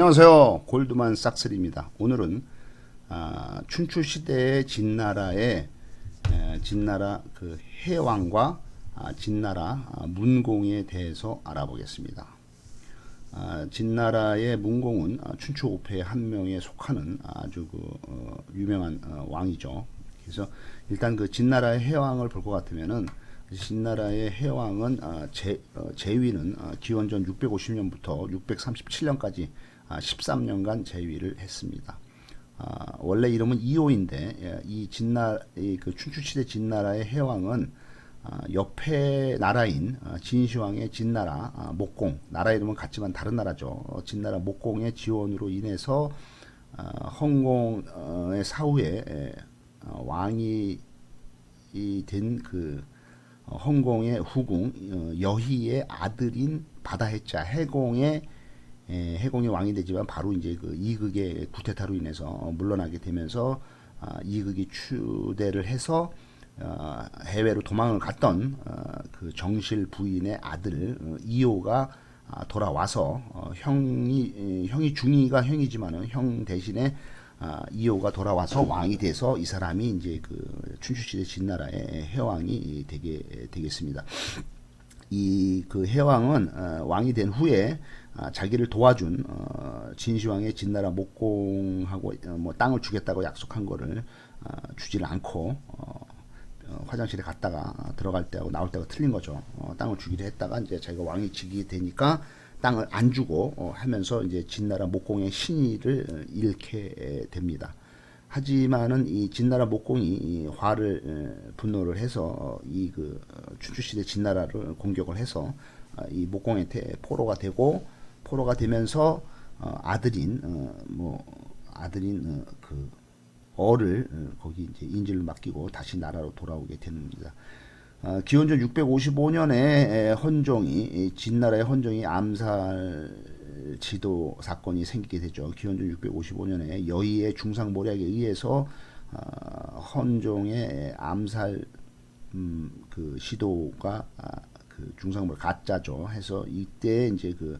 안녕하세요. 골드만 싹쓸입니다. 오늘은 아, 춘추 시대의 진나라의 에, 진나라 그 해왕과 아, 진나라 아, 문공에 대해서 알아보겠습니다. 아, 진나라의 문공은 아, 춘추 오패의 한 명에 속하는 아주 그 어, 유명한 어, 왕이죠. 그래서 일단 그 진나라의 해왕을 볼 것 같으면은 진나라의 해왕은 아, 제, 어, 제위는 아, 기원전 650년부터 637년까지 아, 13년간 제위를 했습니다. 아, 원래 이름은 이호인데 예, 이 진나 이그 춘추시대 진나라의 해왕은 아, 옆에 나라인 아, 진시황의 진나라 아, 목공 나라 이름은 같지만 다른 나라죠. 어, 진나라 목공의 지원으로 인해서 아, 헝공의 사후에 에, 어, 왕이 된그 어, 헝공의 후궁 어, 여희의 아들인 바다해자 해공의 에, 해공의 왕이 되지만 바로 이제 그 이극의 구테타로 인해서 어, 물러나게 되면서 아, 이극이 추대를 해서 어, 해외로 도망을 갔던 어, 그 정실 부인의 아들 어, 이호가 아, 돌아와서 어, 형이 에, 형이 중이가 형이지만은 형 대신에 아, 이호가 돌아와서 왕이 돼서 이 사람이 이제 그 춘추시대 진나라의 해왕이 되게 되겠습니다. 이 그 해왕은 어, 왕이 된 후에 아, 자기를 도와준 어, 진시황의 진나라 목공하고 어, 뭐 땅을 주겠다고 약속한 거를 아, 주지를 않고 어, 어, 화장실에 갔다가 들어갈 때하고 나올 때가 틀린 거죠. 어, 땅을 주기로 했다가 이제 자기가 왕이 지게 되니까 땅을 안 주고 어, 하면서 이제 진나라 목공의 신의를 어, 잃게 됩니다. 하지만은 이 진나라 목공이 이 화를 에, 분노를 해서 이 그 춘추 시대 진나라를 공격을 해서 아, 이 목공한테 포로가 되고 포로가 되면서 어, 아들인 어, 뭐 아들인 어, 그 어를 어, 거기 이제 인질을 맡기고 다시 나라로 돌아오게 됩니다. 어, 기원전 655년에 헌종이 이 진나라의 헌종이 암살 지도 사건이 생기게 되죠. 기원전 655년에 여의의 중상모략에 의해서 어, 헌종의 암살 음, 그 시도가 아, 그 중상모략 가짜죠. 해서 이때 이제 그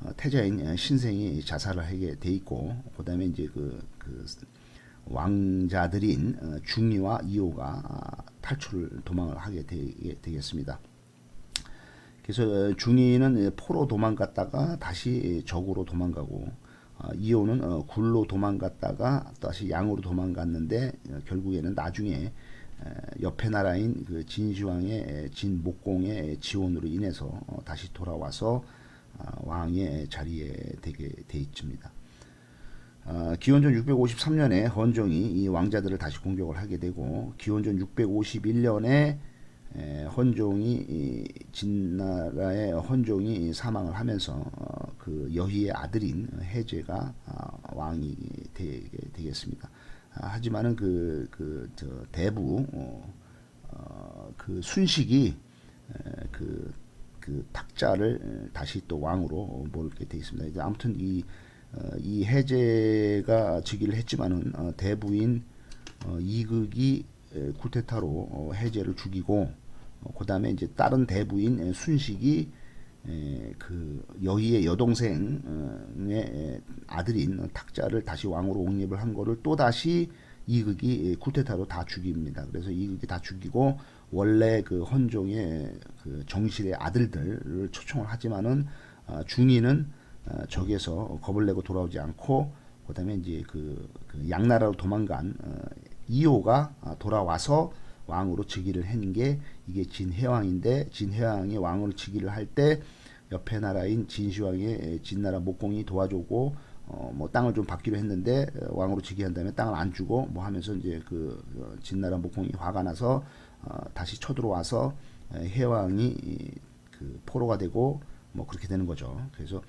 어, 태자인 신생이 자살을 하게 돼 있고 그다음에 이제 그, 그 왕자들인 어, 중이와 이호가 아, 탈출을 도망을 하게 되, 되겠습니다. 그래서 어, 중이는 포로 도망갔다가 다시 적으로 도망가고 어, 이호는 어, 굴로 도망갔다가 다시 양으로 도망갔는데 어, 결국에는 나중에 에, 옆에 나라인 그 진시황의 진목공의 지원으로 인해서 어, 다시 돌아와서 아, 왕의 자리에 되게 돼 있습니다. 어, 기원전 653년에 헌종이 이 왕자들을 다시 공격을 하게 되고 기원전 651년에 에, 헌종이 이 진나라의 헌종이 사망을 하면서 어, 그 여희의 아들인 해제가 아, 왕이 되게 되겠습니다. 아, 하지만은 그, 그, 저, 대부, 어, 어, 그 순식이, 에, 그, 그 탁자를 에, 다시 또 왕으로 몰게 되어 있습니다. 이제 아무튼 이, 어, 이 해제가 즉위를 했지만은, 어, 대부인, 어, 이극이 에, 쿠데타로 어, 해제를 죽이고, 어, 그 다음에 이제 다른 대부인 에, 순식이 에, 그 여희의 여동생의 아들인 탁자를 다시 왕으로 옹립을 한 거를 또 다시 이극이 쿠데타로 다 죽입니다. 그래서 이극이 다 죽이고 원래 그 헌종의 그 정실의 아들들을 초청을 하지만은 어, 중위는 어, 적에서 겁을 내고 돌아오지 않고 그다음에 이제 그, 그 양나라로 도망간 어, 이호가 어, 돌아와서 왕으로 즉위를 하는 게 이게 진해왕인데 진해왕이 왕으로 즉위를 할 때 옆에 나라인 진시황의 진나라 목공이 도와주고 어, 뭐 땅을 좀 받기로 했는데 어, 왕으로 즉위한 다음에 땅을 안 주고 뭐 하면서 이제 그 어, 진나라 목공이 화가 나서 어, 다시 쳐들어와서 에, 해왕이 이, 그 포로가 되고 뭐 그렇게 되는 거죠. 그래서 어,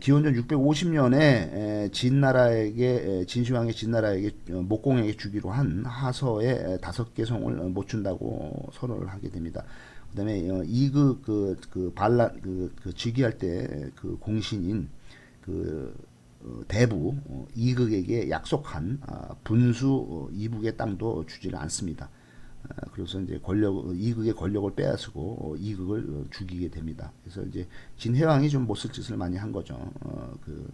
기원전 650년에 에, 진나라에게 에, 진시황의 진나라에게 어, 목공에게 주기로 한 하서에 에, 다섯 개 성을 어, 못 준다고 선언을 하게 됩니다. 그다음에 어, 이그 그, 그 반란 그, 그 즉위할 때 그 공신인 그 어, 대부 어, 이극에게 약속한 아, 분수 어, 이북의 땅도 주지를 않습니다. 아, 그래서 이제 권력 이극의 권력을 빼앗고 어, 이극을 어, 죽이게 됩니다. 그래서 이제 진해왕이 좀 못 쓸 짓을 많이 한 거죠. 어, 그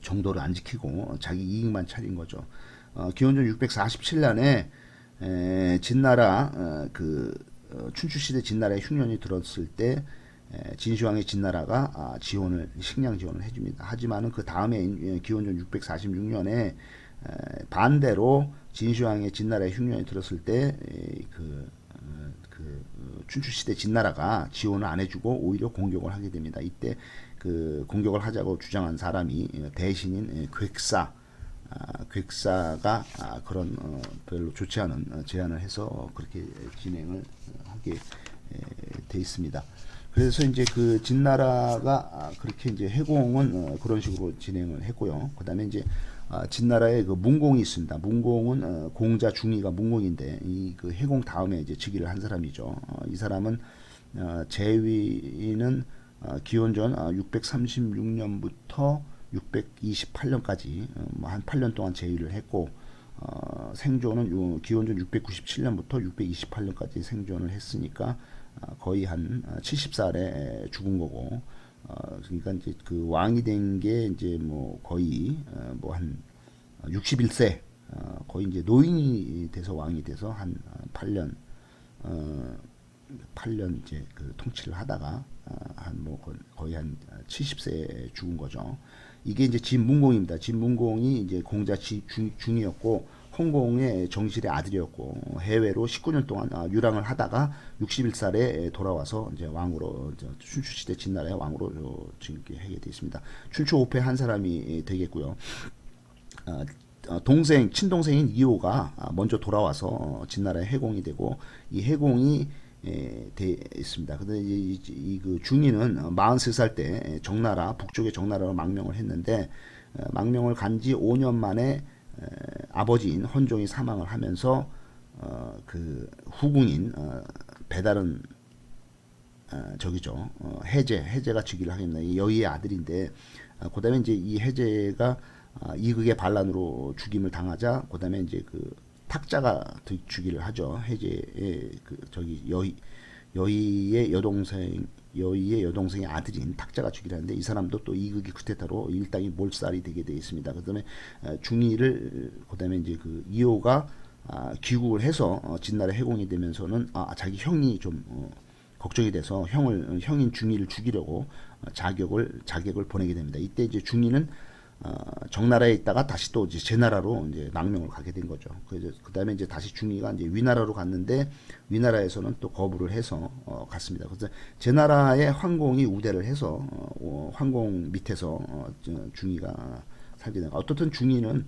정도를 안 지키고 자기 이익만 차린 거죠. 어, 기원전 647년에 에, 진나라 어, 그 어, 춘추 시대 진나라의 흉년이 들었을 때 에, 진시황의 진나라가 아, 지원을 식량 지원을 해줍니다. 하지만은 그 다음에 기원전 646년에 반대로 진시황의 진나라의 흉년이 들었을 때그 그 어, 춘추 시대 진나라가 지원을 안 해주고 오히려 공격을 하게 됩니다. 이때 그 공격을 하자고 주장한 사람이 대신인 괴사 아, 괴사가 아, 그런 어, 별로 좋지 않은 어, 제안을 해서 그렇게 진행을 하게 에, 돼 있습니다. 그래서 이제 그 진나라가 아, 그렇게 이제 해공은 어, 그런 식으로 진행을 했고요. 그 다음에 이제 아, 진나라에 그 문공이 있습니다. 문공은 어, 공자 중위가 문공인데 이 그 해공 다음에 이제 즉위를 한 사람이죠. 어, 이 사람은 어, 제위는 어, 기원전 어, 636년부터 628년까지 어, 뭐한 8년 동안 제위를 했고 어, 생존은 요, 기원전 697년부터 628년까지 생존을 했으니까 어, 거의 한 70살에 죽은 거고 어, 그러니까 이제 그 왕이 된 게 이제 뭐 거의 어, 뭐한 61세 어, 거의 이제 노인이 돼서 왕이 돼서 한 8년 어, 8년 이제 그 통치를 하다가 어, 한뭐 거의 한 70세에 죽은 거죠. 이게 이제 진문공입니다. 진문공이 이제 공자 중, 중이었고 홍공의 정실의 아들이었고 해외로 19년 동안 아, 유랑을 하다가 61살에 돌아와서 이제 왕으로 춘추 시대 진나라의 왕으로 지금 하게 되어 있습니다. 춘추 5패 한 사람이 되겠고요. 어, 어, 동생 친동생인 이호가 먼저 돌아와서 진나라의 해공이 되고 이 해공이 에, 돼 있습니다. 근데 이, 이, 그 중위는 43살 때 정나라 북쪽의 정나라로 망명을 했는데 어, 망명을 간 지 5년 만에 에, 아버지인 헌종이 사망을 하면서 어, 그 후궁인 어, 배달은 어, 저기죠 어, 해제 해제가 즉위를 하겠나 이 여의의 아들인데 어, 그다음에 이제 이 해제가 어, 이극의 반란으로 죽임을 당하자 그다음에 이제 그 탁자가 죽이를 하죠. 해제의 그 저기 여의 여의의 여동생 여의의 여동생의 아들인 탁자가 죽이를 하는데 이 사람도 또 이극의 쿠데타로 일당이 몰살이 되게 되어 있습니다. 그다음에 어, 중위를 그다음에 이제 그 이호가 아, 귀국을 해서 어, 진나라 해공이 되면서는 아, 자기 형이 좀 어, 걱정이 돼서 형을 형인 중위를 죽이려고 어, 자격을 자격을 보내게 됩니다. 이때 이제 중위는 어, 정나라에 있다가 다시 또 이제 제 나라로 이제 망명을 가게 된 거죠. 그래서 그다음에 이제 다시 중위가 이제 위나라로 갔는데 위나라에서는 또 거부를 해서 어, 갔습니다. 그래서 제 나라의 황공이 우대를 해서 어, 어, 황공 밑에서 어, 중위가 살게 된 거. 어떻든 중위는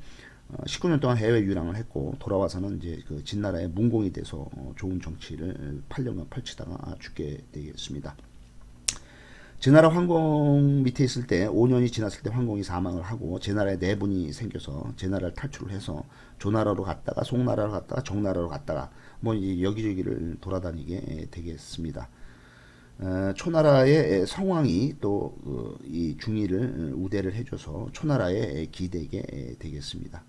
어, 19년 동안 해외 유랑을 했고 돌아와서는 이제 그 진나라의 문공이 돼서 어, 좋은 정치를 8년간 펼치다가 죽게 되겠습니다. 제 나라 황공 밑에 있을 때 5년이 지났을 때 황공이 사망을 하고 제 나라에 내분이 생겨서 제 나라를 탈출을 해서 조나라로 갔다가 송나라로 갔다가 정나라로 갔다가 뭐 이제 여기저기를 돌아다니게 되겠습니다. 어, 초나라의 성왕이 또이 어, 중위를 우대를 해줘서 초나라에 기대게 되겠습니다.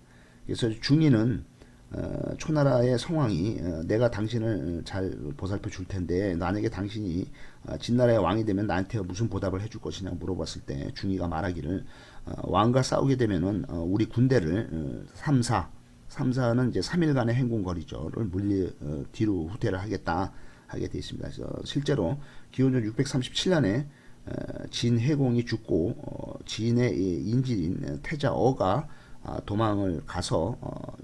그래서 중위는 어, 초나라의 성왕이 어, 내가 당신을 잘 보살펴 줄 텐데 만약에 당신이 어, 진나라의 왕이 되면 나한테 무슨 보답을 해줄 것이냐 물어봤을 때 중위가 말하기를 어, 왕과 싸우게 되면은 어, 우리 군대를 어, 3, 4 3, 4는 이제 3일간의 행군거리죠를 물리 어, 뒤로 후퇴를 하겠다 하게 되어 있습니다. 그래서 실제로 기원전 637년에 어, 진해공이 죽고 어, 진의 인질인 태자어가 아, 도망을 가서 어,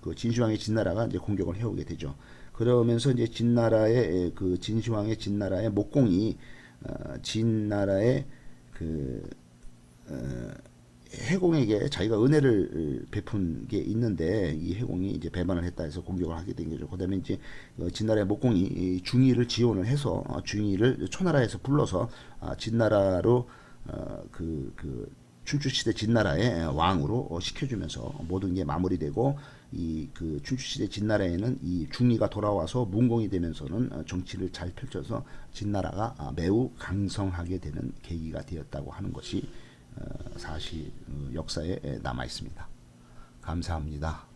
그 진시황의 진나라가 이제 공격을 해오게 되죠. 그러면서 이제 진나라의 그 진시황의 진나라의 목공이 어, 진나라의 그 어, 해공에게 자기가 은혜를 베푼 게 있는데 이 해공이 이제 배반을 했다 해서 공격을 하게 된 거죠. 그다음에 이제 어, 진나라의 목공이 중위를 지원을 해서 어, 중위를 초나라에서 불러서 어, 진나라로 어, 그, 그 춘추시대 진나라의 왕으로 어, 시켜주면서 모든 게 마무리되고 이 그 춘추시대 진나라에는 이 중리가 돌아와서 문공이 되면서는 어, 정치를 잘 펼쳐서 진나라가 아, 매우 강성하게 되는 계기가 되었다고 하는 것이 어, 사실 역사에 남아 있습니다. 감사합니다.